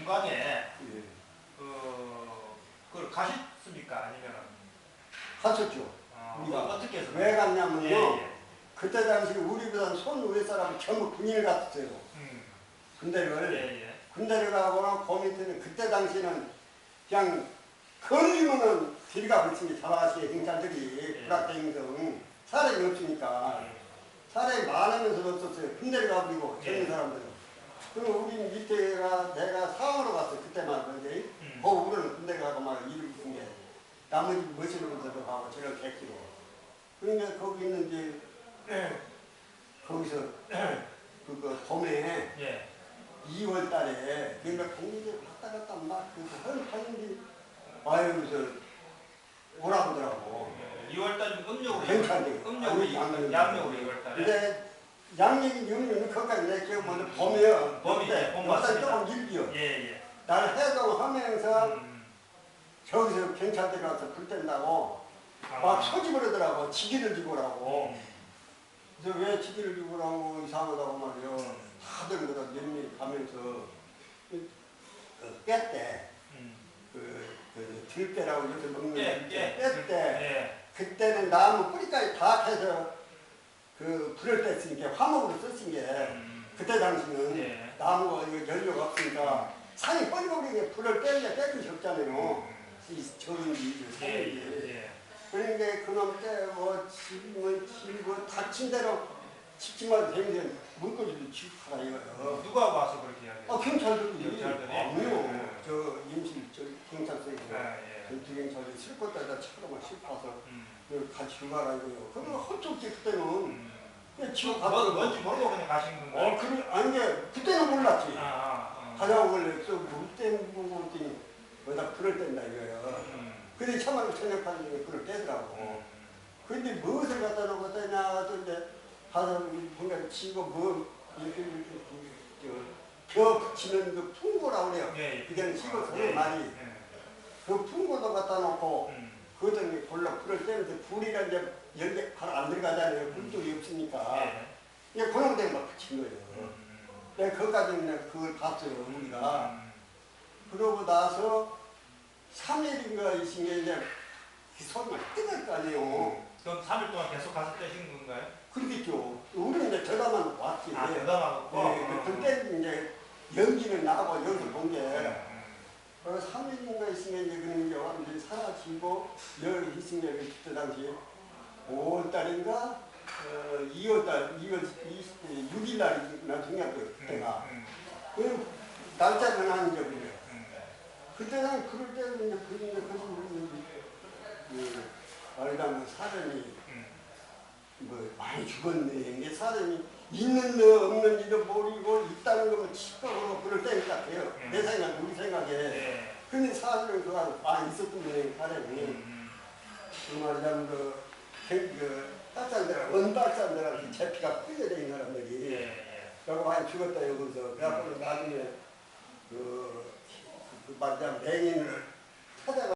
분광에 예. 그 그걸 가셨습니까? 아니면 하셨죠. 어, 우리가 어떻게 해서? 왜 갔냐면요. 예, 예. 그때 당시 우리보다 손 위에 사람은 전부 군인을 갔었어요. 음. 군대를. 예, 예. 군대를 가거나 그 밑에는 그때 당시는 그냥 걸리면은 길가 붙인 잡아가시게 행사들이 예. 불악대행성 사람이 없으니까 사람이 많으면서 없었어요. 군대를 가버리고 젊은 예. 사람들은. 그리고 우리 밑에가 내가 사원으로 갔어요. 그때만 그지. 음. 거 우리는 군대 가고 막 일을 붙은 게 나머지 머신으로도 가고 저를 객기로. 그러니까 거기 있는데 거기서 그거 봄에 예. 2월 달에 그러니까 공무원들 왔다 갔다 막그 하는데 아유 저 오라고 하더라고. 2월 달 음력으로 괜찮대. 음력으로 양력으로. 양력으로 2월 달에. 근데 양력이 영리는 거기까지 내 기억 먼저 봄이요. 봄이지, 봄봄 맞습니다. 조금 일기요. 예, 예. 날 해동 하면서 음. 저기서 경찰대 가서 불 뗀다고 아. 막 소집을 하더라고. 지기를 지고 오라고. 음. 그래서 왜 지기를 지고 오라고 이상하다고 말이요. 다들 그다 연미 가면서 그 뺐대. 음. 그, 그 들깨라고 요새 먹는 예, 예. 뺄때 예. 그때는 나무 뿌리까지 다 캐서 그 불을 뗐으니까 화목으로 썼은 게 음. 그때 당시는 예. 나무가 연료가 없으니까 산이 뻘거리게 불을 떼려 떼기 적잖아요. 이 저런지 예, 산이 예, 예. 그러니까 그놈 때뭐 집은 집고 닥친 대로 집집마다 되면 문고지도 집하라 이거요. 누가 와서 그렇게 이야기해요? 아 경찰들이 경찰들이? 아니요 예. 저 임실 저 경찰서에서 아, 예. 경찰이 싣고 따다 차로만 싣고서 음. 그 같이 가라 이거요. 그러면 헛쪽지 그때는 뭐, 가서 뭔지 모르고 그냥 가신 건가요? 어 그래 아니 게 그때는 몰랐지. 아, 아, 아. 원래 저물 떼고 그랬더니 거기다 불을 뗀다 이거요. 음. 근데 참말로 중에 불을 떼더라고. 음. 근데 무엇을 갖다 놓고 또 이제 가서 뭔가 치고 뭐 이렇게 이렇게 저겨 붙이는 그 풍고라고 그래요. 예, 예. 그냥 식어서 예, 많이 예. 그 풍고도 갖다 놓고 음. 그것도 골라 불을 떼는데 불이라 이제 연기 바로 안 들어가잖아요. 불쪽이 없으니까. 예. 이게 그놈들 막 붙인 거예요. 음. 내가 거기까지는 내가 그걸 봤어요, 우리가. 음. 그러고 나서 3일인가 있은 게 이제 그 소리가 뜨거울 거 아니에요. 그럼 3일 동안 계속 가서 떼신 건가요? 그러겠죠. 우리는 이제 저다만 왔지. 아, 대담하고. 네, 그때 이제 연기는 나고 여기서 본 게. 음. 그 3일인가 있으면 이제 그런 게 완전히 사라지고 열게 그때 당시 5월달인가 어, 2월달 2월 6일 날이나 중요했어요 그때가. 음. 그 날짜는 한 적이 요 음. 그때는 그럴 때는 이제 게 그런 그 말하자면 사람이 음. 뭐 많이 죽었네. 이게 사람이 있는지 없는지도 모르고 있다는 거면 치과로 그럴 때인 것 같아요. 음. 내 생각, 우리 생각에. 예. 근데 사실은 그가 많이 있었던 분이 사람이 음. 그 그, 그, 그 딱산들, 원딱산들한테 제피가 크게 된 사람들이 예. 예. 그리고 많이 죽었다 여기서 그래갖고 나중에 그, 그 말하자면 맹인을 찾아가